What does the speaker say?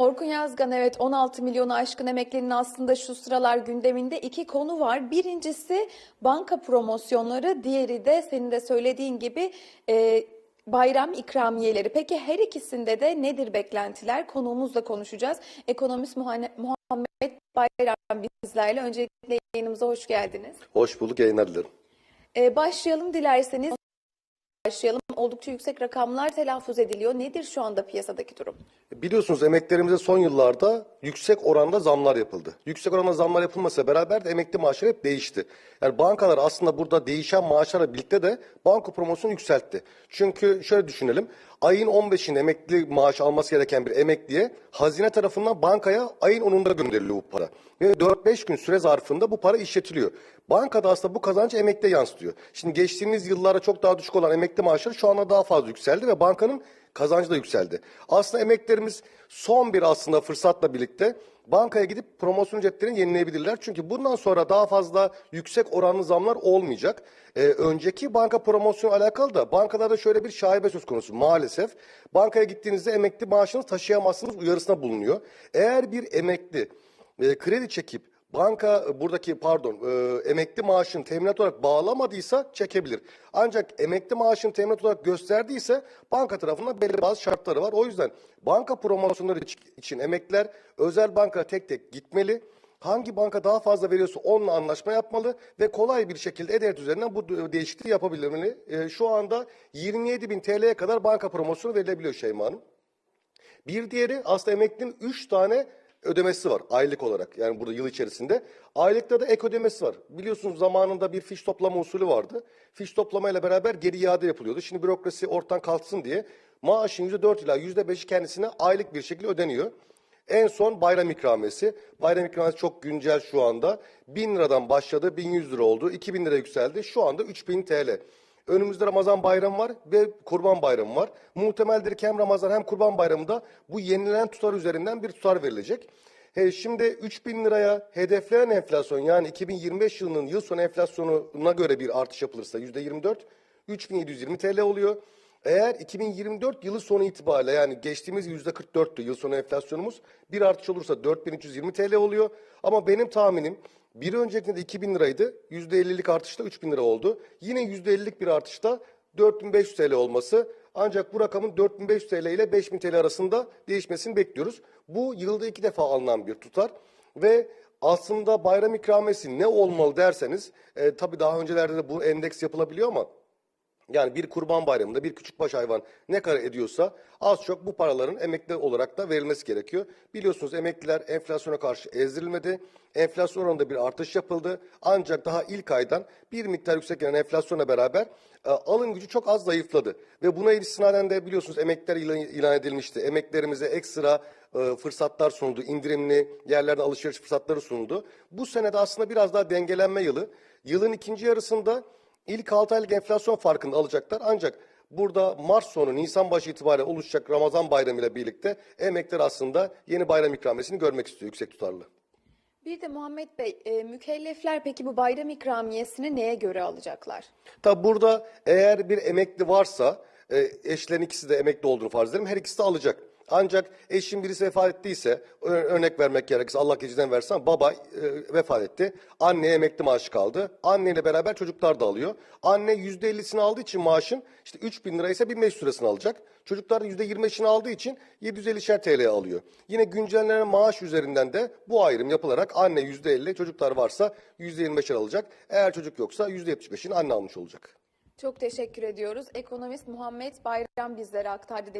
Orkun Yazgan evet 16 milyonu aşkın emeklinin aslında şu sıralar gündeminde iki konu var. Birincisi banka promosyonları, diğeri de senin de söylediğin gibi e, bayram ikramiyeleri. Peki her ikisinde de nedir beklentiler? Konuğumuzla konuşacağız. Ekonomist Muhammed Bayram bizlerle. Öncelikle yayınımıza hoş geldiniz. Hoş bulduk, yayınlar dilerim. E, başlayalım dilerseniz. Başlayalım. Oldukça yüksek rakamlar telaffuz ediliyor. Nedir şu anda piyasadaki durum? Biliyorsunuz emeklerimize son yıllarda yüksek oranda zamlar yapıldı. Yüksek oranda zamlar yapılmasa beraber de emekli maaşları hep değişti. Yani bankalar aslında burada değişen maaşlarla birlikte de banka promosyonu yükseltti. Çünkü şöyle düşünelim. Ayın 15'inde emekli maaş alması gereken bir emekliye hazine tarafından bankaya ayın 10'unda gönderiliyor bu para. Ve 4-5 gün süre zarfında bu para işletiliyor. Bankada aslında bu kazancı emekliye yansıtıyor. Şimdi geçtiğimiz yıllarda çok daha düşük olan emekli maaşları şu anda daha fazla yükseldi ve bankanın kazancı da yükseldi. Aslında emeklerimiz son bir aslında fırsatla birlikte bankaya gidip promosyon ücretlerini yenileyebilirler. Çünkü bundan sonra daha fazla yüksek oranlı zamlar olmayacak. Ee, önceki banka promosyonu alakalı da bankalarda şöyle bir şaibe söz konusu maalesef. Bankaya gittiğinizde emekli maaşınızı taşıyamazsınız uyarısına bulunuyor. Eğer bir emekli e, kredi çekip banka e, buradaki pardon e, emekli maaşını teminat olarak bağlamadıysa çekebilir. Ancak emekli maaşını teminat olarak gösterdiyse banka tarafından belirli bazı şartları var. O yüzden banka promosyonları iç- için emekliler özel banka tek tek gitmeli. Hangi banka daha fazla veriyorsa onunla anlaşma yapmalı ve kolay bir şekilde E-Devlet üzerinden bu de- değişikliği yapabilmeli. E, şu anda 27 bin TL'ye kadar banka promosyonu verilebiliyor Şeyma Hanım. Bir diğeri aslında emeklinin 3 tane ödemesi var aylık olarak. Yani burada yıl içerisinde. Aylıkta da ek ödemesi var. Biliyorsunuz zamanında bir fiş toplama usulü vardı. Fiş toplamayla beraber geri iade yapılıyordu. Şimdi bürokrasi ortadan kalksın diye maaşın %4 ila %5'i kendisine aylık bir şekilde ödeniyor. En son bayram ikramiyesi. Bayram ikramiyesi çok güncel şu anda. 1000 liradan başladı, 1100 lira oldu, 2000 lira yükseldi. Şu anda 3000 TL. Önümüzde Ramazan bayramı var ve Kurban bayramı var. Muhtemeldir ki hem Ramazan hem Kurban bayramında bu yenilen tutar üzerinden bir tutar verilecek. He, şimdi 3000 liraya hedeflenen enflasyon yani 2025 yılının yıl sonu enflasyonuna göre bir artış yapılırsa %24 3720 TL oluyor. Eğer 2024 yılı sonu itibariyle yani geçtiğimiz %44'tü yıl sonu enflasyonumuz bir artış olursa 4320 TL oluyor. Ama benim tahminim bir öncekinde de 2000 liraydı. %50'lik artışta 3000 lira oldu. Yine %50'lik bir artışta 4500 TL olması. Ancak bu rakamın 4500 TL ile 5000 TL arasında değişmesini bekliyoruz. Bu yılda iki defa alınan bir tutar. Ve aslında bayram ikramiyesi ne olmalı derseniz, e, tabii daha öncelerde de bu endeks yapılabiliyor ama yani bir kurban bayramında bir küçükbaş hayvan ne kadar ediyorsa az çok bu paraların emekli olarak da verilmesi gerekiyor. Biliyorsunuz emekliler enflasyona karşı ezdirilmedi. Enflasyon oranında bir artış yapıldı. Ancak daha ilk aydan bir miktar yüksek gelen enflasyonla beraber e, alım gücü çok az zayıfladı. Ve buna istinaden de biliyorsunuz emekliler ilan, ilan edilmişti. Emeklerimize ekstra e, fırsatlar sunuldu. indirimli yerlerde alışveriş fırsatları sunuldu. Bu senede aslında biraz daha dengelenme yılı. Yılın ikinci yarısında İlk 6 aylık enflasyon farkını alacaklar. Ancak burada Mart sonu Nisan başı itibariyle oluşacak Ramazan bayramı ile birlikte emekler aslında yeni bayram ikramiyesini görmek istiyor yüksek tutarlı. Bir de Muhammed Bey, e, mükellefler peki bu bayram ikramiyesini neye göre alacaklar? Tabi burada eğer bir emekli varsa e, eşlerin ikisi de emekli olduğunu farz edelim her ikisi de alacak. Ancak eşin birisi vefat ettiyse örnek vermek gerekirse Allah geceden versen baba e, vefat etti. Anneye emekli maaşı kaldı. Anneyle beraber çocuklar da alıyor. Anne %50'sini aldığı için maaşın işte 3000 lira ise 1500 lirasını alacak. Çocuklar da %25'ini aldığı için 750'şer TL alıyor. Yine güncellenen maaş üzerinden de bu ayrım yapılarak anne %50 çocuklar varsa %25'er alacak. Eğer çocuk yoksa %75'ini anne almış olacak. Çok teşekkür ediyoruz. Ekonomist Muhammed Bayram bizlere aktardı.